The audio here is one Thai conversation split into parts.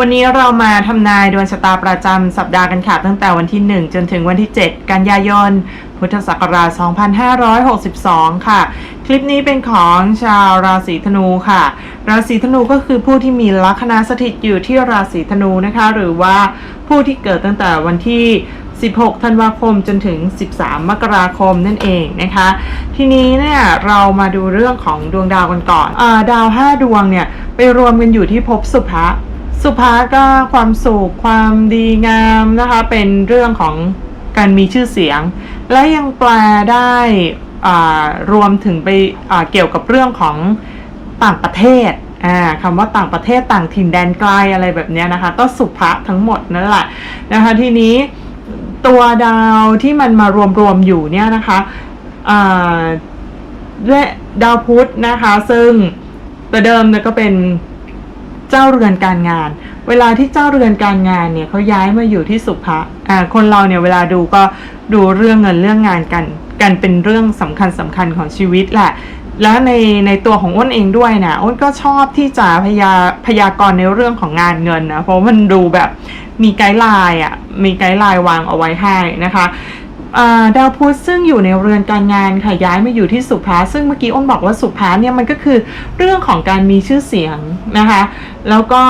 วันนี้เรามาทำนายดวงชะตาประจำสัปดาห์กันค่ะ ตั้งแต่วันที่ 1 จนถึงวันที่ 7 กันยายน พุทธศักราช 2562 ค่ะ คลิปนี้เป็นของชาวราศีธนูค่ะ ราศีธนูก็คือผู้ที่มีลัคนาสถิตอยู่ที่ราศีธนูนะคะ หรือว่าผู้ที่เกิดตั้งแต่วันที่ 16 ธันวาคมจนถึง 13 มกราคมนั่นเองนะคะ ทีนี้เนี่ยเรามาดูเรื่องของดวงดาวกันก่อนอาดาว 5 ดวงเนี่ยไปรวมกันอยู่ที่ภพสุภะ สุภาก็ความสุขความดีงามนะคะ เป็นเรื่องของการมีชื่อเสียง และยังแปลได้อ่ารวมถึงไปเกี่ยวกับเรื่องของต่างประเทศอ่าคำว่าต่างประเทศต่างถิ่นแดนไกลอะไรแบบนี้นะคะ ก็สุภะทั้งหมดนั่นแหละนะคะทีนี้ตัวดาวที่มันมารวมๆอยู่เนี่ยนะคะอ่าและดาวพุธนะคะ ซึ่งแต่เดิมเนี่ยก็เป็น เจ้าเรือนการงาน เวลาที่เจ้าเรือนการงานเนี่ยเขาย้ายมาอยู่ที่สุภะอ่าคนเราเนี่ยเวลาดูก็ดูเรื่องเงินเรื่องงานกัน กันเป็นเรื่องสำคัญสำคัญของชีวิตแหละแล้วในในตัวของอ้นเองด้วยนะอ้นก็ชอบที่จะพยาพยากรณ์ในเรื่องของงานเงินนะเพราะมันดูแบบมีไกด์ไลน์อะมีไกด์ไลน์วางเอาไว้ให้นะคะ ดาวพุธซึ่งอยู่ในเรือนการงานค่ะย้ายมาอยู่ที่สุภาซึ่งเมื่อกี้อ้นบอกว่าสุภาเนี่ยมันก็คือเรื่องของการมีชื่อเสียงนะคะ แล้วก็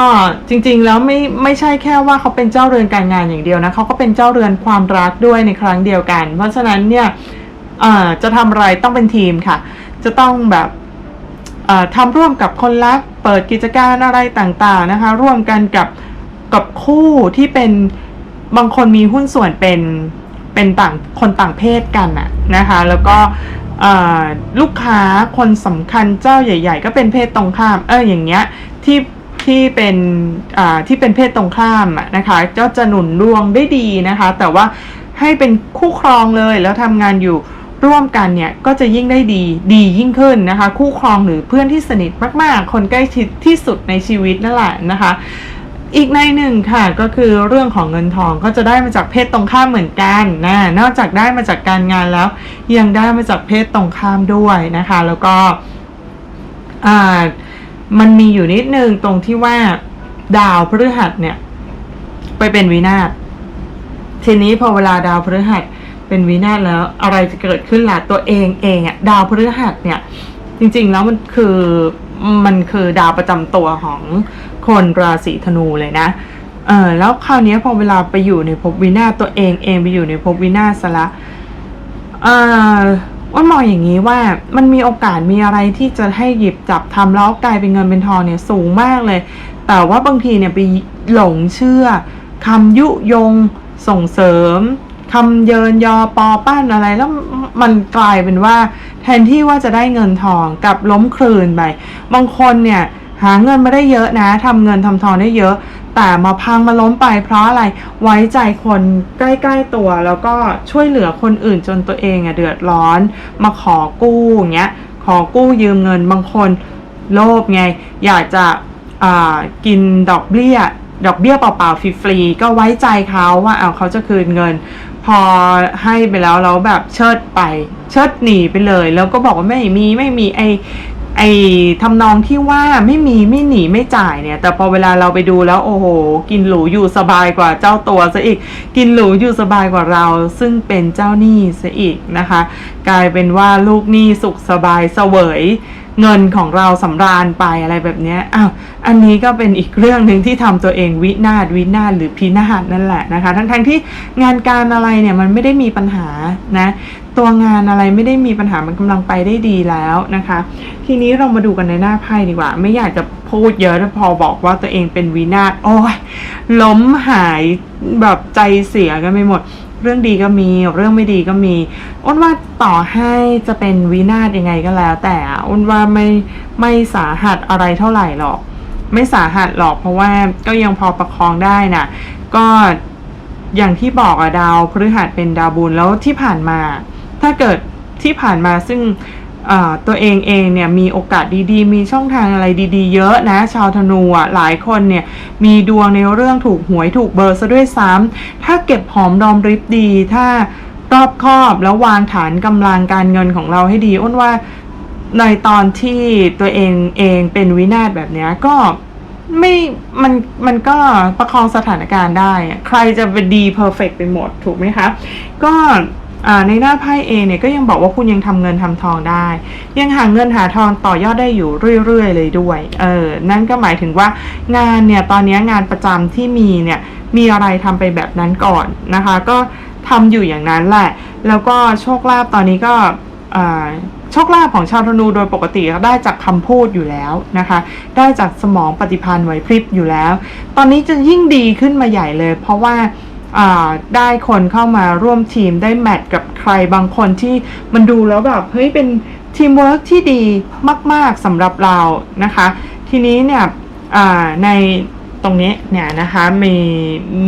จริงๆแล้วไม่ไม่ใช่แค่ว่าเขาเป็นเจ้าเรือนการงานอย่างเดียวนะเขาก็เป็นเจ้าเรือนความรักด้วยในครั้งเดียวกัน เพราะฉะนั้นเนี่ยจะทำอะไรต้องเป็นทีมค่ะ จะต้องแบบอ่าทำร่วมกับคนรักเปิดกิจการอะไรต่างๆนะคะ ร่วมกันกับกับคู่ที่เป็นบางคนมีหุ้นส่วนเป็น เป็นต่างคนต่างเพศกันอะนะคะ แล้วก็ลูกค้าคนสำคัญเจ้าใหญ่ ๆ ก็เป็นเพศตรงข้าม เอออย่างเงี้ยที่ที่เป็นที่เป็นเพศตรงข้ามอะนะคะก็จะหนุนดวงได้ดีนะคะ แต่ว่าให้เป็นคู่ครองเลยแล้วทำงานอยู่ร่วมกันเนี่ยก็จะยิ่งได้ดีดียิ่งขึ้นนะคะ คู่ครองหรือเพื่อนที่สนิทมากๆ คนใกล้ชิดที่สุดในชีวิตนั่นแหละนะคะ อีกในหนึ่งค่ะก็คือเรื่องของเงินทองก็จะได้มาจากเพศตรงข้ามเหมือนกันนะนอกจากได้มาจากการงานแล้ว ยังได้มาจากเพศตรงข้ามด้วยนะคะ แล้วก็มันมีอยู่นิดนึงตรงที่ว่าดาวพฤหัสเนี่ย ไปเป็นวินาศทีนี้พอเวลาดาวพฤหัสเป็นวินาศแล้วอะไรจะเกิดขึ้นล่ะตัวเองเองอะดาวพฤหัสเนี่ย จริง ๆ แล้วมันคือมันคือดาวประจำตัวของ คนราศีธนูเลยนะเออแล้วคราวนี้พอเวลาไปอยู่ในภพวินาศตัวเองเองไปอยู่ในภพวินาศซะละเออว่ามองอย่างนี้ว่ามันมีโอกาสมีอะไรที่จะให้หยิบจับทำแล้วกลายเป็นเงินเป็นทองเนี่ยสูงมากเลย แต่ว่าบางทีเนี่ยไปหลงเชื่อคำยุยงส่งเสริมคำเยินยอปอปั้นอะไรแล้วมันกลายเป็นว่า แทนที่ว่าจะได้เงินทองกลับล้มคลืนไปบางคนเนี่ย หาเงินมาได้เยอะนะทำเงินทำทองได้เยอะ แต่มาพังมาล้มไป เพราะอะไรไว้ใจคนใกล้ ๆตัว แล้วก็ช่วยเหลือคนอื่นจนตัวเองอะเดือดร้อน มาขอกู้อย่างเงี้ยขอกู้ยืมเงินบางคนโลภไง อยากจะอ่ากินดอกเบี้ย ดอกเบี้ยเปล่าๆฟรีๆก็ไว้ใจเขาว่าเอาเขาจะคืนเงิน พอให้ไปแล้วเราแบบเชิดไป เชิดหนีไปเลย แล้วก็บอกว่าไม่มีไม่มีไอ ไอ้ทำนองที่ว่าไม่มีไม่หนีไม่จ่ายเนี่ย แต่พอเวลาเราไปดูแล้วโอ้โห กินหรูอยู่สบายกว่าเจ้าตัวซะอีก กินหรูอยู่สบายกว่าเรา ซึ่งเป็นเจ้าหนี้ซะอีกนะคะ กลายเป็นว่าลูกหนี้สุขสบายเสวยเงินของเราสำราญไปอะไรแบบนี้อ้าวอันนี้ก็เป็นอีกเรื่องหนึ่งที่ทำตัวเองวินาศวินาศหรือพินาศนั่นแหละนะคะ ทั้งๆทที่งานการอะไรเนี่ยมันไม่ได้มีปัญหานะ ตัวงานอะไรไม่ได้มีปัญหามันกำลังไปได้ดีแล้วนะคะ ทีนี้เรามาดูกันในหน้าไพ่ดีกว่า ไม่อยากจะพูดเยอะแต่พอบอกว่าตัวเองเป็นวินาศโอ้ยล้มหายแบบใจเสียกันไปหมด เรื่องดีก็มีเรื่องไม่ดีก็มีอ้นว่าต่อให้จะเป็นวินาศยังไงก็แล้ว แต่อ้นว่าไม่ไม่สาหัสอะไรเท่าไหร่หรอก ไม่สาหัสหรอกเพราะว่าก็ยังพอประคองได้น่ะ ก็อย่างที่บอกอะดาวพฤหัสเป็นดาวบุญแล้วที่ผ่านมา ถ้าเกิดที่ผ่านมาซึ่งตัวเองเองเนี่ยมีโอกาสดีๆ มีช่องทางอะไรดีๆ เยอะนะ ชาวธนูอะหลายคนเนี่ยมีดวงในเรื่องถูกหวยถูกเบอร์ซะด้วยซ้ำถ้าเก็บหอมรอมริบดี ถ้ารอบคอบแล้ววางฐานกำลังการเงินของเราให้ดีอ้นว่าในตอนที่ตัวเองเองเป็นวินาศแบบเนี้ยก็ไม่ มัน มันก็ประคองสถานการณ์ได้ ใครจะเป็นดีเพอร์เฟกไปหมดถูกไหมคะ ก็ ในหน้าไพ่เองเนี่ยก็ยังบอกว่าคุณยังทำเงินทำทองได้ ยังหาเงินหาทองต่อยอดได้อยู่เรื่อยๆเลยด้วยเออนั่นก็หมายถึงว่างานเนี่ยตอนนี้งานประจำที่มีเนี่ยมีอะไรทำไปแบบนั้นก่อนนะคะ ก็ทำอยู่อย่างนั้นแหละ แล้วก็โชคลาภตอนนี้ก็โชคลาภของชาวธนูโดยปกติก็ได้จากคำพูดอยู่แล้วนะคะ ได้จากสมองปฏิพันธ์ไหวพริบอยู่แล้ว ตอนนี้จะยิ่งดีขึ้นมาใหญ่เลย เพราะว่า ได้คนเข้ามาร่วมทีมได้แมทกับใครบางคนที่มันดูแล้วแบบเฮ้ยเป็นทีมเวิร์กที่ดีมาก ๆสำหรับเรานะคะ ทีนี้เนี่ยในตรงนี้เนี่ยนะคะมี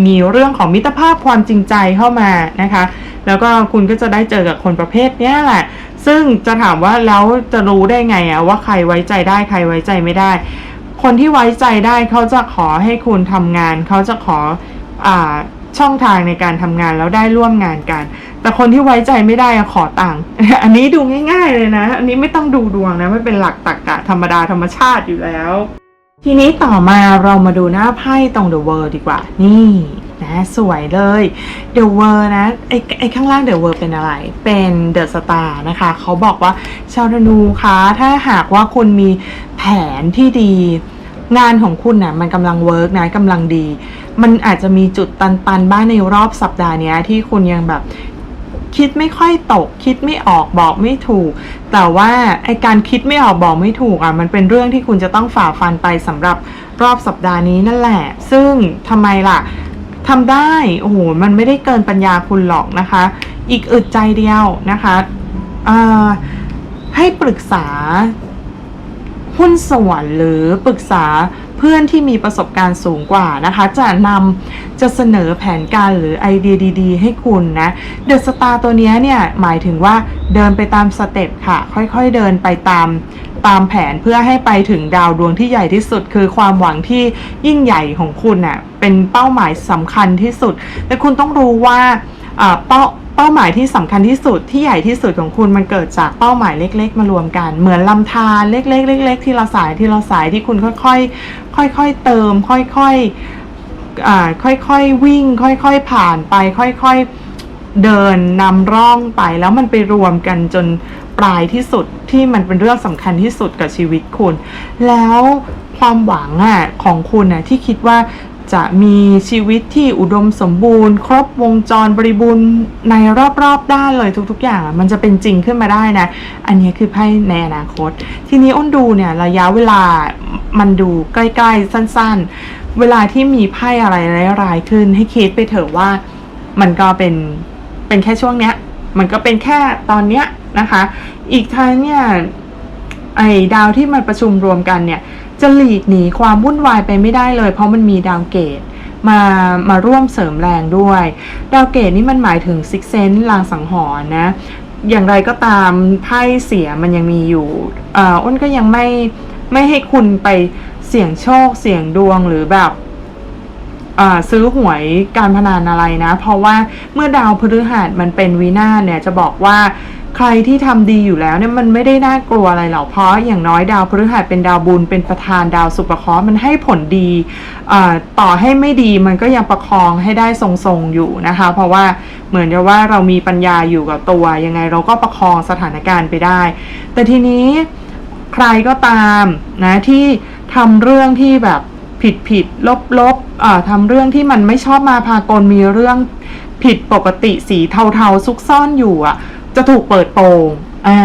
มีเรื่องของมิตรภาพความจริงใจเข้ามานะคะ แล้วก็คุณก็จะได้เจอกับคนประเภทนี้แหละ ซึ่งจะถามว่าแล้วจะรู้ได้ไงอะว่าใครไว้ใจได้ใครไว้ใจไม่ได้ คนที่ไว้ใจได้เขาจะขอให้คุณทำงานเขาจะขออ่า ช่องทางในการทำงานแล้วได้ร่วมงานกัน แต่คนที่ไว้ใจไม่ได้ขอตังค์อันนี้ดูง่าย ๆ เลยนะ อันนี้ไม่ต้องดูดวงนะไม่เป็นหลักตรรกะธรรมดาธรรมชาติอยู่แล้ว ทีนี้ต่อมาเรามาดูหน้าไพ่ตรง The World ดีกว่า นี่นะสวยเลย The World นะไอ้ไอ้ข้างล่าง The World เป็นอะไร เป็น The Star นะคะ เขาบอกว่าชาวธนูคะถ้าหากว่าคุณมีแผนที่ดี งานของคุณน่ะมันกำลังเวิร์กนะกำลังดี มันอาจจะมีจุดตันๆบ้างในรอบสัปดาห์นี้ที่คุณยังแบบคิดไม่ค่อยตก คิดไม่ออกบอกไม่ถูก แต่ว่าไอการคิดไม่ออกบอกไม่ถูกอะมันเป็นเรื่องที่คุณจะต้องฝ่าฟันไปสำหรับรอบสัปดาห์นี้นั่นแหละ ซึ่งทำไมล่ะทำได้โอ้โหมันไม่ได้เกินปัญญาคุณหรอกนะคะ อีกอึดใจเดียวนะคะให้ปรึกษา หุ้นส่วนหรือปรึกษาเพื่อนที่มีประสบการณ์สูงกว่านะคะ จะนำจะเสนอแผนการหรือไอเดียดี ๆ ให้คุณนะเดอะสตาร์ตัวเนี้ยเนี่ยหมายถึงว่าเดินไปตามสเต็ปค่ะ ค่อยๆเดินไปตามตามแผนเพื่อให้ไปถึงดาวดวงที่ใหญ่ที่สุด คือความหวังที่ยิ่งใหญ่ของคุณน่ะเป็นเป้าหมายสำคัญที่สุด แต่คุณต้องรู้ว่าอ่าเป้า เป้าหมายที่สำคัญที่สุดที่ใหญ่ที่สุดของคุณมันเกิดจากเป้าหมายเล็ก ๆ มารวมกัน เหมือนลำธารเล็ก ๆ เล็ก ๆ ที่ละสายที่ละสายที่คุณค่อยๆค่อย ๆ เติม ค่อยๆอ่าค่อยๆวิ่ง ค่อย ๆ ผ่านไป ค่อย ๆ เดินนำร่องไปแล้วมันไปรวมกันจนปลายที่สุดที่มันเป็นเรื่องสำคัญที่สุดกับชีวิตคุณ แล้วความหวังอะของคุณอะที่คิดว่า จะมีชีวิตที่อุดมสมบูรณ์ ครบวงจรบริบูรณ์ในรอบๆด้านเลยทุก ๆ อย่างมันจะเป็นจริงขึ้นมาได้นะ อันนี้คือไพ่ในอนาคต ทีนี้อ้นดูเนี่ยระยะเวลามันดูใกล้ๆ สั้นๆ เวลาที่มีไพ่อะไรร้ายๆขึ้น ให้คิดไปเถอะว่ามันก็เป็นเป็นแค่ช่วงเนี้ย มันก็เป็นแค่ตอนเนี้ยนะคะ อีกทั้งเนี่ยไอ้ดาวที่มันประชุมรวมกันเนี่ย จะหลีกหนีความวุ่นวายไปไม่ได้เลย เพราะมันมีดาวเกตมามาร่วมเสริมแรงด้วย ดาวเกตนี่มันหมายถึงซิกเซนลางสังหรณ์นะ อย่างไรก็ตามไพ่เสียมันยังมีอยู่อ้นก็ยังไม่ไม่ให้คุณไปเสี่ยงโชคเสี่ยงดวงหรือแบบซื้อหวยการพนันอะไรนะ เพราะว่าเมื่อดาวพฤหัสมันเป็นวินาเนี่ยจะบอกว่า ใครที่ทำดีอยู่แล้วเนี่ยมันไม่ได้น่ากลัวอะไรหรอกเพราะอย่างน้อยดาวพฤหัสเป็นดาวบุญเป็นประธานดาวสุปเคราะห์มันให้ผลดีต่อให้ไม่ดีมันก็ยังประคองให้ได้ทรงๆอยู่นะคะ เพราะว่าเหมือนกับว่าเรามีปัญญาอยู่กับตัวยังไงเราก็ประคองสถานการณ์ไปได้ แต่ทีนี้ใครก็ตามนะที่ทำเรื่องที่แบบผิดผิดลบลบๆทำเรื่องที่มันไม่ชอบมาพากลมีเรื่องผิดปกติสีเทาๆซุกซ่อนอยู่อะ จะถูกเปิดโปงอ่า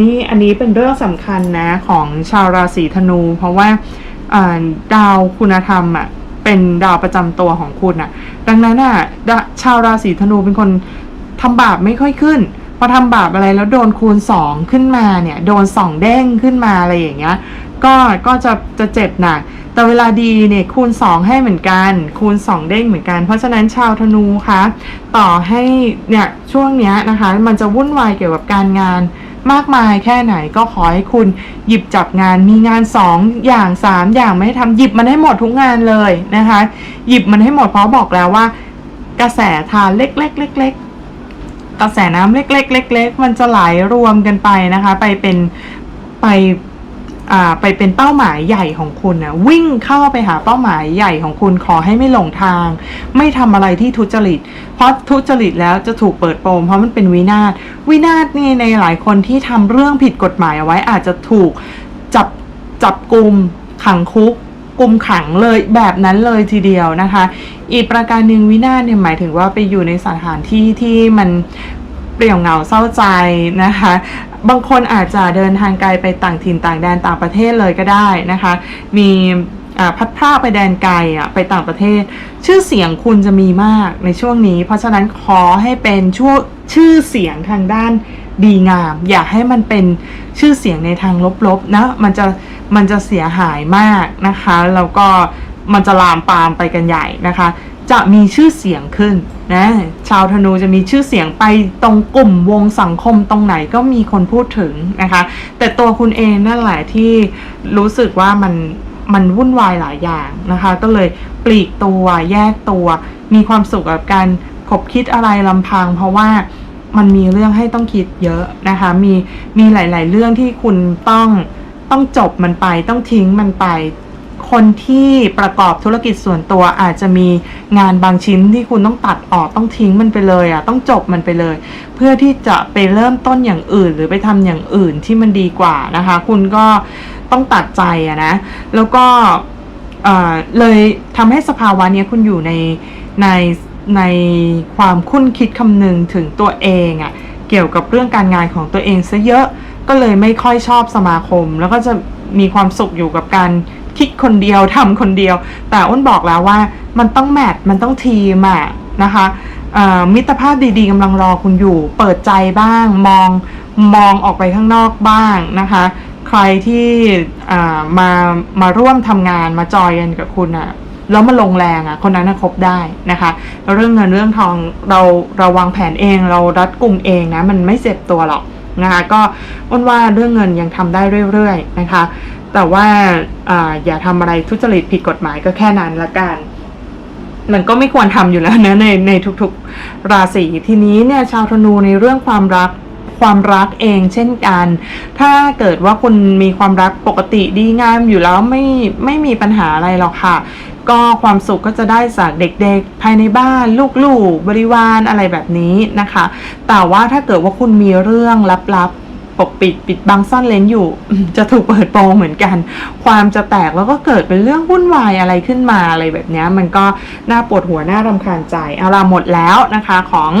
นี่อันนี้เป็นเรื่องสำคัญนะของชาวราศีธนู เพราะว่าดาวคุณธรรมอะเป็นดาวประจำตัวของคุณอะ ดังนั้นอะชาวราศีธนูเป็นคนทำบาปไม่ค่อยขึ้นพอทำบาปอะไรแล้วโดนคูณสองขึ้นมาเนี่ย โดนสองเด้งขึ้นมาอะไรอย่างเงี้ย ก็ก็จะจะเจ็บหนัก แต่เวลาดีเนี่ยคูณสองให้เหมือนกัน คูณสองเด้งเหมือนกัน เพราะฉะนั้นชาวธนูคะต่อให้เนี่ยช่วงเนี้ยนะคะ มันจะวุ่นวายเกี่ยวกับการงานมากมายแค่ไหนก็ขอให้คุณหยิบจับงานมีงานสองอย่างสามอย่างไม่ให้ทำหยิบมันให้หมดทุกงานเลยนะคะ หยิบมันให้หมดเพราะบอกแล้วว่า กระแสทานเล็กๆเล็กๆกระแสน้ำเล็กๆเล็กๆมันจะไหลรวมกันไปนะคะ ไปเป็นไป ไปเป็นเป้าหมายใหญ่ของคุณนะวิ่งเข้าไปหาเป้าหมายใหญ่ของคุณขอให้ไม่หลงทาง ไม่ทำอะไรที่ทุจริต เพราะทุจริตแล้วจะถูกเปิดโปงเพราะมันเป็นวินาศวินาศนี่ในหลายคนที่ทำเรื่องผิดกฎหมายเอาไว้อาจจะถูกจับจับกลุ่มขังคุกกลุ่มขังเลยแบบนั้นเลยทีเดียวนะคะ อีกประการหนึ่งวินาศเนี่ยหมายถึงว่าไปอยู่ในสถานที่ที่มันเปลี่ยวเหงาเศร้าใจนะคะ บางคนอาจจะเดินทางไกลไปต่างถิ่นต่างแดนต่างประเทศเลยก็ได้นะคะ มีพัดพราไปแดนไกลอะไปต่างประเทศ ชื่อเสียงคุณจะมีมากในช่วงนี้ เพราะฉะนั้นขอให้เป็นช่วชื่อเสียงทางด้านดีงาม อย่าให้มันเป็นชื่อเสียงในทางลบๆนะมันจะมันจะเสียหายมากนะคะ แล้วก็มันจะลามปามไปกันใหญ่นะคะ จะมีชื่อเสียงขึ้นนะชาวธนูจะมีชื่อเสียงไปตรงกลุ่มวงสังคมตรงไหนก็มีคนพูดถึงนะคะ แต่ตัวคุณเองนั่นแหละที่รู้สึกว่ามันมันวุ่นวายหลายอย่างนะคะ ก็เลยปลีกตัวแยกตัว มีความสุขกับการคบคิดอะไรลำพัง เพราะว่ามันมีเรื่องให้ต้องคิดเยอะนะคะ มีมีหลาย ๆ เรื่องที่คุณต้องต้องจบมันไป ต้องทิ้งมันไป คนที่ประกอบธุรกิจส่วนตัวอาจจะมีงานบางชิ้นที่คุณต้องตัดออกต้องทิ้งมันไปเลยอะต้องจบมันไปเลย เพื่อที่จะไปเริ่มต้นอย่างอื่น หรือไปทำอย่างอื่นที่มันดีกว่านะคะ คุณก็ต้องตัดใจอะนะ แล้วก็เออเลยทำให้สภาวะนี้คุณอยู่ในในในความคุ้นคิดคำนึงถึงตัวเองอะเกี่ยวกับเรื่องการงานของตัวเองซะเยอะก็เลยไม่ค่อยชอบสมาคม แล้วก็จะมีความสุขอยู่กับการ คิดคนเดียวทำคนเดียว แต่อ้นบอกแล้วว่ามันต้องแมทมันต้องทีมอะนะคะมิตรภาพดีๆกำลังรอคุณอยู่ เปิดใจบ้าง มองมองออกไปข้างนอกบ้างนะคะ ใครที่มามาร่วมทำงานมาจอยกันกับคุณอะแล้วมาลงแรงอะคนนั้นนะคบได้นะคะ เรื่องเงินเรื่องทองเราเราวางแผนเองเรารัดกลุ่มเองนะ มันไม่เจ็บตัวหรอกนะคะก็อ้นว่าเรื่องเงินยังทำได้เรื่อยๆนะคะ แต่ว่าอาอย่าทำอะไรทุจริตผิดกฎหมายก็แค่นั้นละกัน มันก็ไม่ควรทำอยู่แล้วนะในในทุกๆ ราศีทีนี้เนี่ยชาวธนูในเรื่องความรักความรักเองเช่นกัน ถ้าเกิดว่าคุณมีความรักปกติดีงามอยู่แล้วไม่ไม่มีปัญหาอะไรหรอกค่ะ ก็ความสุขก็จะได้จากเด็กๆ ภายในบ้านลูกๆ บริวารอะไรแบบนี้นะคะ แต่ว่าถ้าเกิดว่าคุณมีเรื่องลับๆ ปกปิดปิดบังซ่อนเลนอยู่ จะถูกเปิดโปงเหมือนกัน ความจะแตกแล้วก็เกิดเป็นเรื่องวุ่นวายอะไรขึ้นมาอะไรแบบนี้มันก็น่าปวดหัวน่ารำคาญใจเอาละหมดแล้วนะคะของ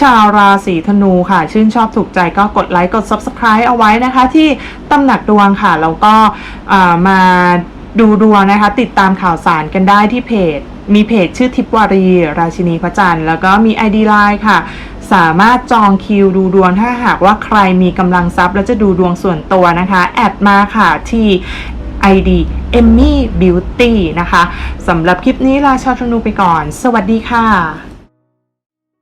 ชาวราศีธนูค่ะ ชื่นชอบถูกใจก็กดไลค์กด Subscribe เอาไว้นะคะที่ตำหนักดวงค่ะแล้วก็มาดูดวงนะคะ ติดตามข่าวสารกันได้ที่เพจ มีเพจชื่อทิพวารี ราชินีพระจันทร์แล้วก็มี ID Line ค่ะ สามารถจองคิวดูดวงถ้าหากว่าใครมีกำลังทรัพย์แล้วจะดูดวงส่วนตัวนะคะ แอดมาค่ะที่ ID Emmy Beauty นะคะสำหรับคลิปนี้ลาชาวธนูไปก่อน สวัสดีค่ะ